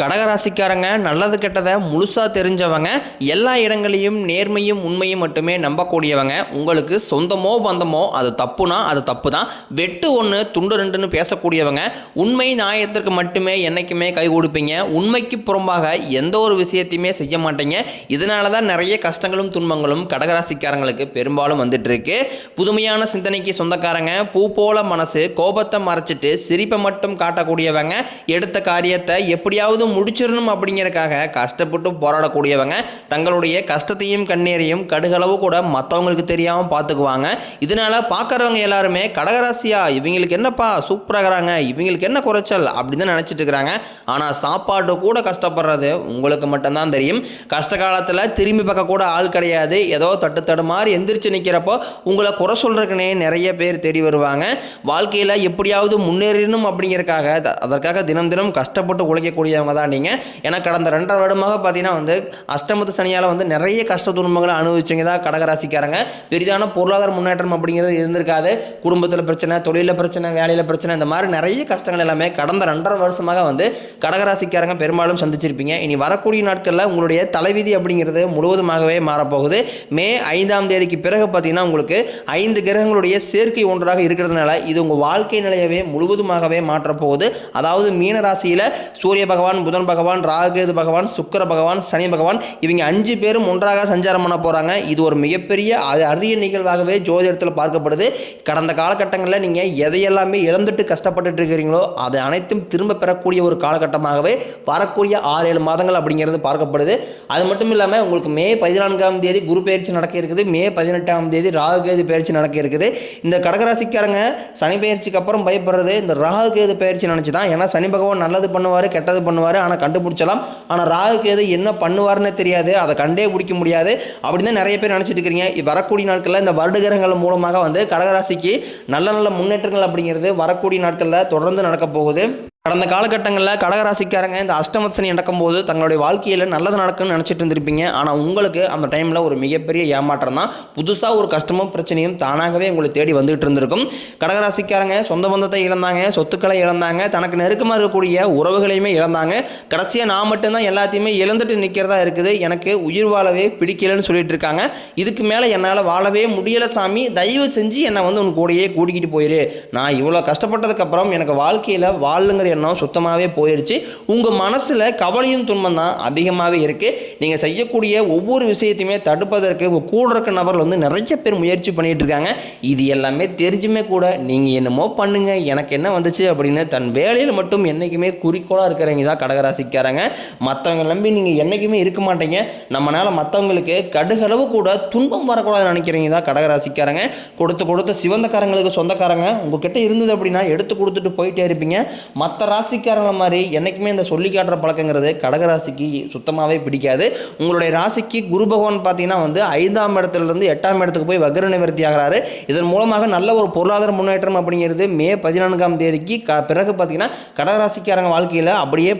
கடகராசிக்காரங்க நல்லது கெட்டதை முழுசாக தெரிஞ்சவங்க எல்லா இடங்களையும் நேர்மையும் உண்மையும் மட்டுமே நம்பக்கூடியவங்க. உங்களுக்கு சொந்தமோ பந்தமோ அது தப்புனா அது தப்பு தான் வெட்டு ஒன்று துண்டு ரெண்டுன்னு பேசக்கூடியவங்க. உண்மை நியாயத்திற்கு மட்டுமே என்றைக்குமே கை கொடுப்பீங்க. உண்மைக்கு புறம்பாக எந்த ஒரு விஷயத்தையுமே செய்ய மாட்டீங்க. இதனால தான் நிறைய கஷ்டங்களும் துன்பங்களும் கடகராசிக்காரங்களுக்கு பெரும்பாலும் வந்துட்டு இருக்கு புதுமையான சிந்தனைக்கு சொந்தக்காரங்க பூ போல மனசு கோபத்தை மறைச்சிட்டு சிரிப்பை மட்டும் காட்டக்கூடியவங்க. எடுத்த காரியத்தை எப்படியாவது முடிச்சிடணும் அப்படிங்கிறக்காக கஷ்டப்பட்டு போராடக்கூடியவங்க தங்களுடைய கஷ்டத்தையும் கண்ணீரையும் கடுகளவு கூட மற்றவங்களுக்கு தெரியாமல் பார்த்துக்குவாங்க இதனால பார்க்குறவங்க எல்லாருமே கடகராசியா இவங்களுக்கு என்னப்பா சூப்பராக இருக்கிறாங்க இவங்களுக்கு என்ன குறைச்சல் அப்படின்னு தான் நினச்சிட்டு இருக்கிறாங்க. ஆனால் சாப்பாடு கூட கஷ்டப்படுறது உங்களுக்கு மட்டும்தான் தெரியும். கஷ்ட காலத்தில் திரும்பி பார்க்க கூட ஆள் கிடையாது. ஏதோ தட்டு தடு மாதிரி எந்திரிச்சு நிற்கிறப்போ உங்களை குறை சொல்கிறதுக்குனே நிறைய பேர் தேடி வருவாங்க. வாழ்க்கையில் எப்படியாவது முன்னேறணும் அப்படிங்கறக்காக த- அதற்காக தினம் தினம் கஷ்டப்பட்டு உழைக்கக்கூடியவங்க தான் நீங்கள் ஏன்னா கடந்த ரெண்டரை வருடமாக பார்த்தீங்கன்னா வந்து அஷ்டமத்து சனியால் வந்து நிறைய கஷ்ட துன்பங்களை அனுபவிச்சவங்க தான் கடகராசிக்காரங்க. பெரிதான பொருளாதார முன்னேற்றம் அப்படிங்கிறது இருந்திருக்காது. குடும்பத்தில் பிரச்சனை தொழிலில் பிரச்சனை வேலையில் பிரச்சனை இந்த மாதிரி நிறைய கஷ்டங்கள் எல்லாமே கடந்த ரெண்டரை வருஷமாக வந்து கடகராசிக்காரங்க பெரும்பாலும் சந்திச்சிருப்பீங்க. இனி வரக்கூடிய நாட்களில் உங்களுடைய தலைவிதி அப்படிங்கிறது முழுவதுமாகவே மாறப்போகுது. மே ஐந்தாம் தேதிக்கு பிறகு பார்த்தீங்கன்னா உங்களுக்கு ஐந்து கிரகங்களுடைய சேர்க்கை ஒன்றாக இருக்கிறதுனால இது உங்கள் வாழ்க்கை நிலையவே முழுவதுமாகவே மாற்றப் போகுது அதாவது மீன ராசியில் சூரிய பகவான் புதன் பகவான் ராகுகேது பகவான் சுக்கர பகவான் சனி பகவான் இவங்க அஞ்சு பேரும் ஒன்றாக சஞ்சாரம் பண்ண போகிறாங்க இது ஒரு மிகப்பெரிய அது அரிய நிகழ்வாகவே ஜோதிடத்தில் பார்க்கப்படுது. கடந்த காலகட்டங்களில் நீங்கள் எதையெல்லாமே இழந்துட்டு கஷ்டப்பட்டுட்டு இருக்கிறீங்களோ அதை அனைத்தும் திரும்ப பெறக்கூடிய ஒரு காலகட்டமாகவே வரக்கூடிய ஆறு ஏழு மாதங்கள் அப்படிங்கிறது பார்க்கப்படுது. அது மட்டும் இல்லாமல் உங்களுக்கு மே பதினான்காம் தேதி குரு பயிற்சி நடக்க இருக்குது. மே பதினெட்டாம் தேதி ராகுகேது பயிற்சி நடக்க இருக்குது. இந்த கடகராசிக்காரங்க சனி பயிற்சிக்கு அப்புறம் பயப்படுறது இந்த ராகுகேது பயிற்சி நினச்சி தான் ஏன்னா சனி பகவான் நல்லது பண்ணுவார் கெட்டது பண்ணுவார். ஆனால் கண்டுபிடிச்சலாம் ஆனால் ராகுகேது என்ன பண்ணுவார்னு தெரியாது. அதை கண்டே பிடிக்க முடியாது. அப்படின்னு தான் நிறைய பேர் நினச்சிட்டு இருக்கிறீங்க வரக்கூடிய நாட்களில் இந்த வருடகிரகங்கள் மூலமாக வந்து கடகராசிக்கு நல்ல நல்ல முன்னேற்றங்கள் அப்படிங்கிறது வரக்கூடிய நாட்களில் தொடர்ந்து நடக்க போகுது. கடந்த காலகட்டங்களில் கடகராசிக்காரங்க இந்த அஷ்டமத்தனி நடக்கும் நடக்கும்போது தங்களுடைய வாழ்க்கையில் நல்லது நடக்கும்னு நினச்சிட்டு இருந்திருப்பீங்க. ஆனால் உங்களுக்கு அந்த டைமில் ஒரு மிகப்பெரிய ஏமாற்றம் தான். புதுசாக ஒரு கஷ்டமும் பிரச்சனையும் தானாகவே உங்களை தேடி வந்துகிட்டு இருந்திருக்கும். கடகராசிக்காரங்க சொந்த பந்தத்தை இழந்தாங்க சொத்துக்களை இழந்தாங்க தனக்கு நெருக்கமாக இருக்கக்கூடிய உறவுகளையுமே இழந்தாங்க. கடைசியாக நான் மட்டும்தான் எல்லாத்தையுமே இழந்துட்டு நிற்கிறதா இருக்குது. எனக்கு உயிர் வாழவே பிடிக்கலன்னு சொல்லிட்டு இருக்காங்க. இதுக்கு மேலே என்னால் வாழவே முடியலை சாமி. தயவு செஞ்சு என்னை வந்து உன் கூடயே கூட்டிக்கிட்டு போயிரு. நான் இவ்வளோ கஷ்டப்பட்டதுக்கப்புறம் எனக்கு வாழ்க்கையில் வாழுங்கிற எண்ணம் சுத்தமாகவே போயிடுச்சு உங்கள் மனசில் கவலையும் துன்பம் தான் அதிகமாகவே இருக்குது நீங்கள் செய்யக்கூடிய ஒவ்வொரு விஷயத்தையுமே தடுப்பதற்கு உங்கள் கூட இருக்க நபர்கள் வந்து நிறைய பேர் முயற்சி பண்ணிட்டு இருக்காங்க. இது எல்லாமே தெரிஞ்சுமே கூட நீங்கள் என்னமோ பண்ணுங்க. எனக்கு என்ன வந்துச்சு அப்படின்னு தன் வேலையில் மட்டும் என்றைக்குமே குறிக்கோளாக இருக்கிறவங்க தான் கடகராசிக்காரங்க. மற்றவங்க நம்பி நீங்கள் என்றைக்குமே இருக்க மாட்டீங்க. நம்மளால் மற்றவங்களுக்கு கடுகளவு கூட துன்பம் வரக்கூடாதுன்னு நினைக்கிறீங்க தான் கடகராசிக்காரங்க. கொடுத்து கொடுத்த சிவந்தக்காரங்களுக்கு சொந்தக்காரங்க உங்ககிட்ட இருந்தது அப்படின்னா எடுத்து கொடுத்துட்டு போயிட்டே இருப்பீங்க. மற்ற ராசிக்காரங்க மாதிரி என்றைக்குமே இந்த சொல்லி காட்டுற பழக்கங்கிறது கடகராசிக்கு சுத்தமாகவே பிடிக்காது. உங்களுடைய ராசிக்கு குரு பகவான் பார்த்தீங்கன்னா வந்து ஐந்தாம் இடத்துலேருந்து எட்டாம் இடத்துக்கு போய் வக்ர நிவர்த்தி ஆகிறாரு. இதன் மூலமாக நல்ல ஒரு பொருளாதார முன்னேற்றம் அப்படிங்கிறது மே பதினான்காம் தேதிக்கு க பிறகு பார்த்தீங்கன்னா கடகராசிக்காரங்க வாழ்க்கையில் அப்படியே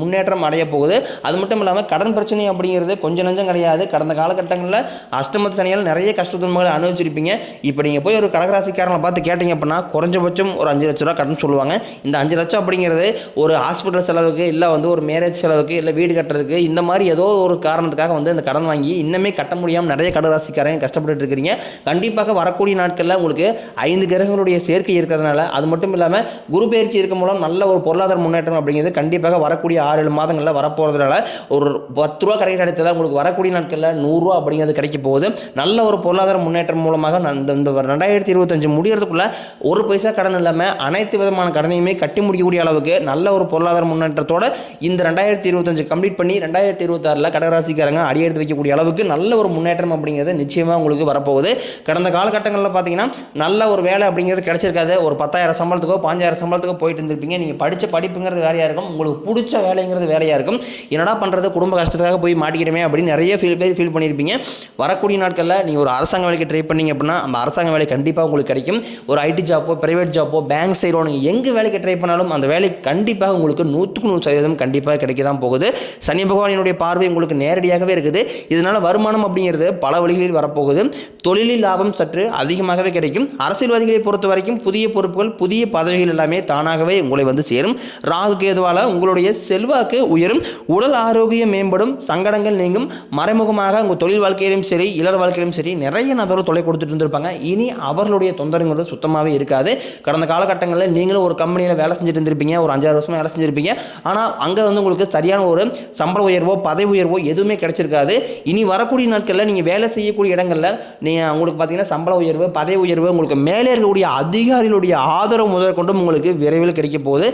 முன்னேற்றம் அடைய போகுது. அது மட்டும் இல்லாமல் கடன் பிரச்சனை அப்படிங்கிறது கொஞ்சம் நஞ்சம் கிடையாது. கடந்த காலகட்டங்களில் அஷ்டமத்து சனியால் நிறைய கஷ்ட அனுபவிச்சிருப்பீங்க. இப்போ நீங்கள் போய் ஒரு கடகராசிக்காரங்களை பார்த்து கேட்டீங்க அப்படின்னா குறைஞ்சபட்சம் ஒரு அஞ்சு லட்ச ரூபா கடன் சொல்லுவாங்க. இந்த அஞ்சு லட்சம் அப்படி அப்படிங்கிறது ஒரு ஹாஸ்பிட்டல் செலவுக்கு இல்லை வந்து ஒரு மேரேஜ் செலவுக்கு இல்லை வீடு கட்டுறதுக்கு இந்த மாதிரி ஏதோ ஒரு காரணத்துக்காக வந்து இந்த கடன் வாங்கி இன்னமே கட்ட முடியாமல் நிறைய கடகராசிக்காரங்க கஷ்டப்பட்டுட்டு இருக்கிறீங்க. கண்டிப்பாக வரக்கூடிய நாட்களில் உங்களுக்கு ஐந்து கிரகங்களுடைய சேர்க்கை இருக்கிறதுனால அது மட்டும் இல்லாமல் குரு பயிற்சி இருக்க மூலம் நல்ல ஒரு பொருளாதார முன்னேற்றம் அப்படிங்கிறது கண்டிப்பாக வரக்கூடிய ஆறு ஏழு மாதங்களில் வரப்போகிறதுனால ஒரு பத்து ரூபா கிடைக்கிற இடத்துல உங்களுக்கு வரக்கூடிய நாட்களில் நூறுரூவா அப்படிங்கிறது கிடைக்க போகுது. நல்ல ஒரு பொருளாதார முன்னேற்றம் மூலமாக இந்த இந்த ரெண்டாயிரத்தி இருபத்தஞ்சு முடியறதுக்குள்ள ஒரு பைசா கடன் இல்லாமல் அனைத்து விதமான கடனையுமே கட்டி முடிக்கக்கூடிய அளவுக்கு நல்ல ஒரு பொருளாதார முன்னேற்றத்தோட இந்த ரெண்டாயிரத்தி இருபத்தஞ்சு கம்ப்ளீட் பண்ணி ரெண்டாயிரத்தி இருபத்தாறில் கடகராசிக்காரங்க அடியெடுத்து வைக்கக்கூடிய அளவுக்கு நல்ல ஒரு முன்னேற்றம் அப்படிங்கிறது நிச்சயமாக உங்களுக்கு வரப்போகுது. கடந்த காலகட்டங்களில் பார்த்தீங்கன்னா நல்ல ஒரு வேலை அப்படிங்கிறது கிடைச்சிருக்காது. ஒரு பத்தாயிரம் சம்பளத்துக்கோ பாஞ்சாயிரம் சம்பளத்துக்கோ போயிட்டு இருந்திருப்பீங்க. நீங்கள் படித்த படிப்புங்கிறது வேலையாக இருக்கும். உங்களுக்கு பிடிச்ச வேலைங்கிறது வேலையாக இருக்கும். என்னடா பண்ணுறது குடும்ப கஷ்டத்துக்காக போய் மாட்டிக்கிறமே அப்படின்னு நிறைய ஃபீல் பேர் ஃபீல் பண்ணியிருப்பீங்க. வரக்கூடிய நாட்களில் நீங்கள் ஒரு அரசாங்க வேலைக்கு ட்ரை பண்ணீங்க அப்படின்னா அந்த அரசாங்க வேலை கண்டிப்பாக உங்களுக்கு கிடைக்கும். ஒரு ஐடி ஜாப்போ ப்ரைவேட் ஜாப்போ பேங்க் சைடோ நீங்கள் எங்கே வேலைக்கு ட்ரை பண்ணாலும் அந்த அந்த வேலை கண்டிப்பாக உங்களுக்கு நூற்றுக்கு நூறு சதவீதம் கண்டிப்பாக கிடைக்க தான் போகுது. சனி பகவானினுடைய பார்வை உங்களுக்கு நேரடியாகவே இருக்குது. இதனால் வருமானம் அப்படிங்கிறது பல வழிகளில் வரப்போகுது. தொழிலில் லாபம் சற்று அதிகமாகவே கிடைக்கும். அரசியல்வாதிகளை பொறுத்த வரைக்கும் புதிய பொறுப்புகள் புதிய பதவிகள் எல்லாமே தானாகவே உங்களை வந்து சேரும். ராகு கேதுவால் உங்களுடைய செல்வாக்கு உயரும். உடல் ஆரோக்கியம் மேம்படும். சங்கடங்கள் நீங்கும். மறைமுகமாக உங்கள் தொழில் வாழ்க்கையிலும் சரி இளர் வாழ்க்கையிலும் சரி நிறைய நபர்கள் தொலை கொடுத்துட்டு இருந்திருப்பாங்க. இனி அவர்களுடைய தொந்தரங்கிறது சுத்தமாகவே இருக்காது. கடந்த காலகட்டங்களில் நீங்களும் ஒரு கம்பெனியில் வேலை செஞ்சுட்டு செஞ்சுருப்பீங்க ஒரு அஞ்சாறு வருஷமாக வேலை செஞ்சுருப்பீங்க. ஆனால் அங்கே வந்து உங்களுக்கு சரியான ஒரு சம்பள உயர்வோ பதவி உயர்வோ எதுவுமே கிடைச்சிருக்காது. இனி வரக்கூடிய நாட்களில் நீங்கள் வேலை செய்யக்கூடிய இடங்களில் நீங்கள் உங்களுக்கு பார்த்தீங்கன்னா சம்பள உயர்வு பதவி உயர்வு உங்களுக்கு மேலே இருக்கக்கூடிய அதிகாரிகளுடைய ஆதரவு முதற்கொண்டும் உங்களுக்கு விரைவில் கிடைக்க போகுது.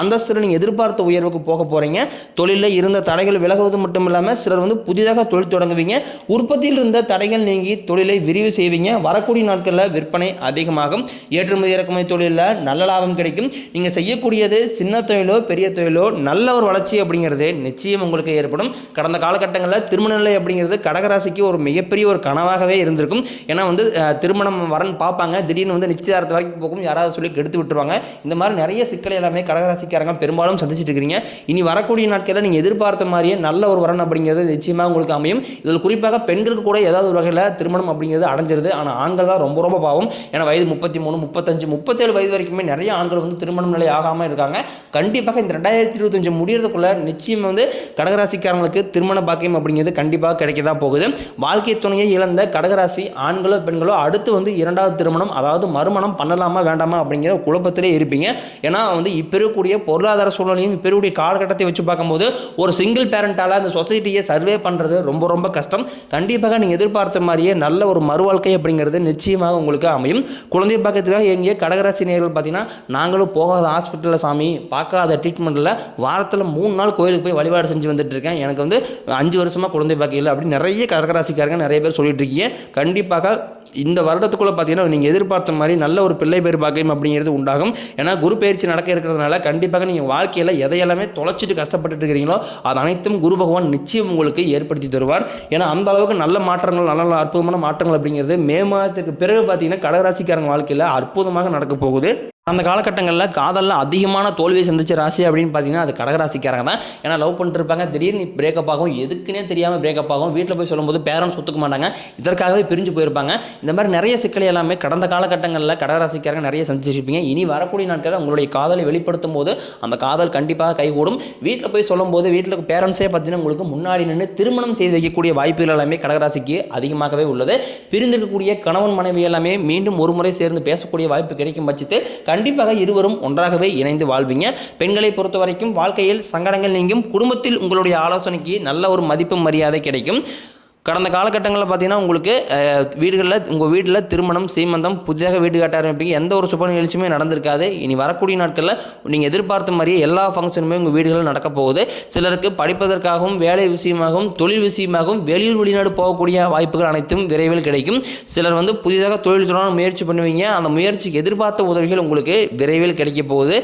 அந்தஸ்தில் நீங்கள் எதிர்பார்த்த உயர்வுக்கு போக போகிறீங்க தொழிலில் இருந்த தடைகள் விலகுவது மட்டும் இல்லாமல் சிலர் வந்து புதிதாக தொழில் தொடங்குவீங்க. உற்பத்தியில் இருந்த தடைகள் நீங்கி தொழிலை விரிவு செய்வீங்க. வரக்கூடிய நாட்களில் விற்பனை அதிகமாகும். ஏற்றுமதி இறக்குமதி தொழிலில் நல்ல லாபம் கிடைக்கும். நீங்கள் செய்யக்கூடிய செய்யக்கூடியது சின்ன தொழிலோ பெரிய தொழிலோ நல்ல ஒரு வளர்ச்சி அப்படிங்கிறது நிச்சயம் உங்களுக்கு ஏற்படும். கடந்த காலகட்டங்களில் திருமண நிலை அப்படிங்கிறது கடகராசிக்கு ஒரு மிகப்பெரிய ஒரு கனவாகவே இருந்திருக்கும். ஏன்னா வந்து திருமணம் வரன் பார்ப்பாங்க. திடீர்னு வந்து நிச்சயதார்த்த வரைக்கும் போகும். யாராவது சொல்லி கெடுத்து விட்டுருவாங்க. இந்த மாதிரி நிறைய சிக்கல் எல்லாமே கடகராசிக்காரங்க பெரும்பாலும் சந்திச்சிட்டு இருக்கிறீங்க இனி வரக்கூடிய நாட்களில் நீங்கள் எதிர்பார்த்த மாதிரியே நல்ல ஒரு வரன் அப்படிங்கிறது நிச்சயமாக உங்களுக்கு அமையும். இதில் குறிப்பாக பெண்களுக்கு கூட ஏதாவது ஒரு வகையில் திருமணம் அப்படிங்கிறது அடைஞ்சிருது. ஆனால் ஆண்கள் தான் ரொம்ப ரொம்ப பாவம். ஏன்னா வயது முப்பத்தி மூணு முப்பத்தஞ்சு முப்பத்தேழு வயது வரைக்குமே நிறைய ஆண்கள் வந்து திருமணம் நிலை ஆகாமல் இருக்காங்க. கண்டிப்பாக இந்த ரெண்டாயிரத்தி இருபத்தஞ்சு முடியறதுக்குள்ள நிச்சயம் வந்து கடகராசிக்காரங்களுக்கு திருமண பாக்கியம் அப்படிங்கிறது கண்டிப்பாக கிடைக்க தான் போகுது. வாழ்க்கை துணையை இழந்த கடகராசி ஆண்களோ பெண்களோ அடுத்து வந்து இரண்டாவது திருமணம் அதாவது மறுமணம் பண்ணலாமா வேண்டாமா அப்படிங்கிற குழப்பத்திலே இருப்பீங்க. ஏன்னா வந்து இப்போ இருக்கக்கூடிய பொருளாதார சூழ்நிலையும் இப்போ இருக்கக்கூடிய காலகட்டத்தை வச்சு பார்க்கும்போது ஒரு சிங்கிள் பேரண்டால் அந்த சொசைட்டியை சர்வே பண்ணுறது ரொம்ப ரொம்ப கஷ்டம். கண்டிப்பாக நீங்கள் எதிர்பார்த்த மாதிரியே நல்ல ஒரு மறுவாழ்க்கை அப்படிங்கிறது நிச்சயமாக உங்களுக்கு அமையும். குழந்தை பக்கத்தில் எங்கே கடகராசி நேர்கள் பார்த்தீங்கன்னா நாங்களும் போகாத ஹாஸ்பிட்டலில் சாமி பார்க்காத ட்ரீட்மெண்ட்டில் வாரத்தில் மூணு நாள் கோயிலுக்கு போய் வழிபாடு செஞ்சு வந்துட்டு இருக்கேன். எனக்கு வந்து அஞ்சு வருஷமாக குழந்தை பாக்கியம் இல்லை நிறைய கடகராசிக்காரங்க நிறைய பேர் சொல்லிட்டு இருக்கீங்க. கண்டிப்பாக இந்த வருடத்துக்குள்ளே பார்த்தீங்கன்னா நீங்கள் எதிர்பார்த்த மாதிரி நல்ல ஒரு பிள்ளை பேர் பாக்கியம் அப்படிங்கிறது உண்டாகும். ஏன்னா குரு பயிற்சி நடக்க இருக்கிறதுனால கண்டிப்பாக நீங்கள் வாழ்க்கையில் எதையெல்லாமே தொலைச்சிட்டு கஷ்டப்பட்டுட்டு இருக்கிறீங்களோ அது அனைத்தும் குரு பகவான் நிச்சயம் உங்களுக்கு ஏற்படுத்தி தருவார். ஏன்னா அந்த அளவுக்கு நல்ல மாற்றங்கள் நல்ல நல்ல அற்புதமான மாற்றங்கள் அப்படிங்கிறது மே மாதத்துக்கு பிறகு பார்த்தீங்கன்னா கடகராசிக்காரங்க வாழ்க்கையில் அற்புதமாக நடக்க போகுது. அந்த காலகட்டங்களில் காதலில் அதிகமான தோல்வியை சந்திச்ச ராசி அப்படின்னு பார்த்தீங்கன்னா அது கடகராசிக்காரங்க தான். ஏன்னா லவ் பண்ணிட்டு இருப்பாங்க. திடீர்னு பிரேக்கப் ஆகும். எதுக்குன்னே தெரியாமல் பிரேக்கப் ஆகும். வீட்டில் போய் சொல்லும்போது பேரண்ட்ஸ் ஒத்துக்க மாட்டாங்க. இதற்காகவே பிரிஞ்சு போயிருப்பாங்க. இந்த மாதிரி நிறைய சிக்கல் எல்லாமே கடந்த காலகட்டங்களில் கடகராசிக்காரங்க நிறைய சந்திச்சிருப்பீங்க. இனி வரக்கூடிய நாட்களில் உங்களுடைய காதலை வெளிப்படுத்தும் போது அந்த காதல் கண்டிப்பாக கைகூடும். வீட்டில் போய் சொல்லும்போது வீட்டில் பேரண்ட்ஸே பார்த்தீங்கன்னா உங்களுக்கு முன்னாடி நின்று திருமணம் செய்து வைக்கக்கூடிய வாய்ப்புகள் எல்லாமே கடகராசிக்கு அதிகமாகவே உள்ளது. பிரிந்திருக்கக்கூடிய கணவன் மனைவி எல்லாமே மீண்டும் ஒரு முறை சேர்ந்து பேசக்கூடிய வாய்ப்பு கிடைக்கும் பட்சத்தில் கண்டிப்பாக இருவரும் ஒன்றாகவே இணைந்து வாழ்வீங்க. பெண்களை பொறுத்த வரைக்கும் வாழ்க்கையில் சங்கடங்கள் நீங்கும். குடும்பத்தில் உங்களுடைய ஆலோசனைக்கு நல்ல ஒரு மதிப்பு மரியாதை கிடைக்கும். கடந்த காலகட்டங்களில் பார்த்தீங்கன்னா உங்களுக்கு வீடுகளில் உங்கள் வீட்டில் திருமணம் சீமந்தம் புதிதாக வீடு கட்ட ஆரம்பிப்பீங்க. எந்த ஒரு சுப நிகழ்ச்சியுமே நடந்திருக்காது. இனி வரக்கூடிய நாட்களில் நீங்கள் எதிர்பார்த்த மாதிரியே எல்லா ஃபங்க்ஷனுமே உங்கள் வீடுகளில் நடக்க போகுது. சிலருக்கு படிப்பதற்காகவும் வேலை விஷயமாகவும் தொழில் விஷயமாகவும் வெளியூர் வெளிநாடு போகக்கூடிய வாய்ப்புகள் அனைத்தும் விரைவில் கிடைக்கும். சிலர் வந்து புதிதாக தொழில் தொடர முயற்சி பண்ணுவீங்க. அந்த முயற்சிக்கு எதிர்பார்த்த உதவிகள் உங்களுக்கு விரைவில் கிடைக்க போகுது.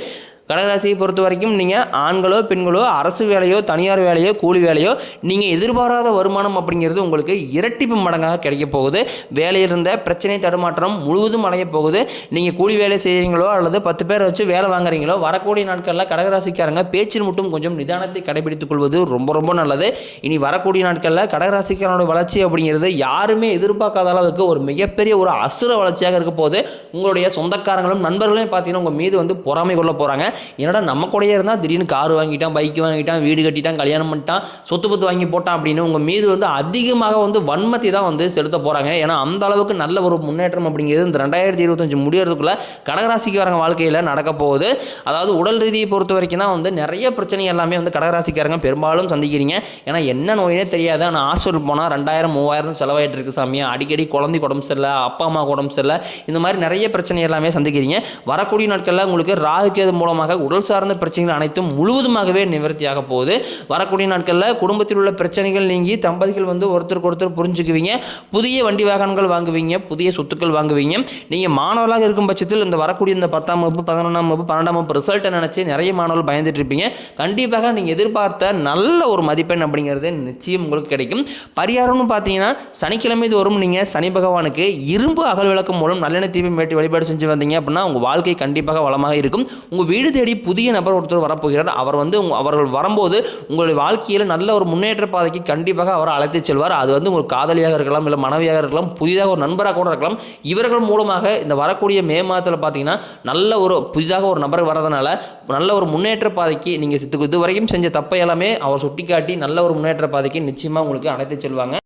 கடகராசியை பொறுத்த வரைக்கும் நீங்கள் ஆண்களோ பெண்களோ அரசு வேலையோ தனியார் வேலையோ கூலி வேலையோ நீங்கள் எதிர்பாராத வருமானம் அப்படிங்கிறது உங்களுக்கு இரட்டிப்பு மடங்காக கிடைக்க போகுது. வேலையில் இருந்த பிரச்சனை தடுமாற்றம் முழுவதும் அடைய போகுது. நீங்கள் கூலி வேலை செய்கிறீங்களோ அல்லது பத்து பேரை வச்சு வேலை வாங்குறீங்களோ வரக்கூடிய நாட்களில் கடகராசிக்காரங்க பேச்சில் மட்டும் கொஞ்சம் நிதானத்தை கடைபிடித்துக் கொள்வது ரொம்ப ரொம்ப நல்லது. இனி வரக்கூடிய நாட்களில் கடகராசிக்காரனோட வளர்ச்சி அப்படிங்கிறது யாருமே எதிர்பார்க்காத அளவுக்கு ஒரு மிகப்பெரிய ஒரு அசுர வளர்ச்சியாக இருக்க போது உங்களுடைய சொந்தக்காரங்களும் நண்பர்களும் பார்த்தீங்கன்னா உங்கள் மீது வந்து பொறாமை கொள்ள போகிறாங்க என்னடா நம்ம கூடயே இருந்தால் திடீர்னு கார் வாங்கிட்டான் பைக் வாங்கிட்டான் வீடு கட்டிட்டான் கல்யாணம் பண்ணிட்டான் சொத்து பத்து வாங்கி போட்டான் அப்படின்னு உங்கள் மீது வந்து அதிகமாக வந்து வன்மத்தை தான் வந்து செலுத்த போகிறாங்க ஏன்னா அந்த அளவுக்கு நல்ல ஒரு முன்னேற்றம் அப்படிங்கிறது இந்த ரெண்டாயிரத்தி இருபத்தஞ்சு முடியறதுக்குள்ளே கடகராசிக்காரங்க வாழ்க்கையில் நடக்க போகுது. அதாவது உடல் ரீதியை பொறுத்த வரைக்கும் தான் வந்து நிறைய பிரச்சனை எல்லாமே வந்து கடகராசிக்காரங்க பெரும்பாலும் சந்திக்கிறீங்க. ஏன்னா என்ன நோயினே தெரியாது. ஆனால் ஹாஸ்பிட்டல் போனால் ரெண்டாயிரம் மூவாயிரம் செலவாயிட்டு இருக்கு சாமியா அடிக்கடி குழந்தைக்கு உடம்பு சரியில்லை அப்பா அம்மா உடம்பு சரியில்லை. இந்த மாதிரி நிறைய பிரச்சனை எல்லாமே சந்திக்கிறீங்க. வரக்கூடிய நாட்களில் உங்களுக்கு ராகுக்கேது மூலமாக உடல் சார்ந்த பிரச்சனைகள் அனைத்தும் முழுவதுமாகவே நிவர்த்தியாக போகுது. வரக்கூடிய நாட்களில் குடும்பத்தில் உள்ள பிரச்சனைகள் நீங்கி தம்பதிகள் வந்து ஒருத்தருக்கு ஒருத்தர் புரிஞ்சுக்குவீங்க. புதிய வண்டி வாகனங்கள் வாங்குவீங்க. புதிய சொத்துக்கள் வாங்குவீங்க. நீங்கள் மாணவர்களாக இருக்கும் பட்சத்தில் இந்த வரக்கூடிய இந்த பத்தாம் வகுப்பு பதினொன்றாம் வகுப்பு பன்னெண்டாம் வகுப்பு ரிசல்ட்டை நினச்சி நிறைய மாணவர்கள் பயந்துட்டு இருப்பீங்க கண்டிப்பாக நீங்கள் எதிர்பார்த்த நல்ல ஒரு மதிப்பெண் அப்படிங்கிறது நிச்சயம் உங்களுக்கு கிடைக்கும். பரிகாரம்னு பார்த்தீங்கன்னா சனிக்கிழமை தோறும் நீங்கள் சனி பகவானுக்கு இரும்பு அகல் விளக்கு மூலம் நல்லெண்ணெய் தீபம் வேட்டி வழிபாடு செஞ்சு வந்தீங்க அப்படின்னா உங்கள் வாழ்க்கை கண்டிப்பாக வளமாக இருக்கும். உங்கள் வீடு தேடி புதிய நபர் ஒருத்தர் வரப்போகிறார். அவர் வந்து அவர்கள் வரும்போது உங்களுடைய வாழ்க்கையில் நல்ல ஒரு முன்னேற்ற பாதைக்கு கண்டிப்பாக அவர் அழைத்து செல்வார். அது வந்து உங்கள் காதலியாக இருக்கலாம் இல்லை மனைவியாக இருக்கலாம் புதிதாக ஒரு நண்பராக கூட இருக்கலாம். இவர்கள் மூலமாக இந்த வரக்கூடிய மே மாதத்தில் பார்த்தீங்கன்னா நல்ல ஒரு புதிதாக ஒரு நபர் வரதுனால நல்ல ஒரு முன்னேற்ற பாதைக்கு நீங்கள் இது இதுவரைக்கும் செஞ்ச தப்பை எல்லாமே அவர் சுட்டிக்காட்டி நல்ல ஒரு முன்னேற்ற பாதைக்கு நிச்சயமாக உங்களுக்கு அழைத்து செல்வாங்க.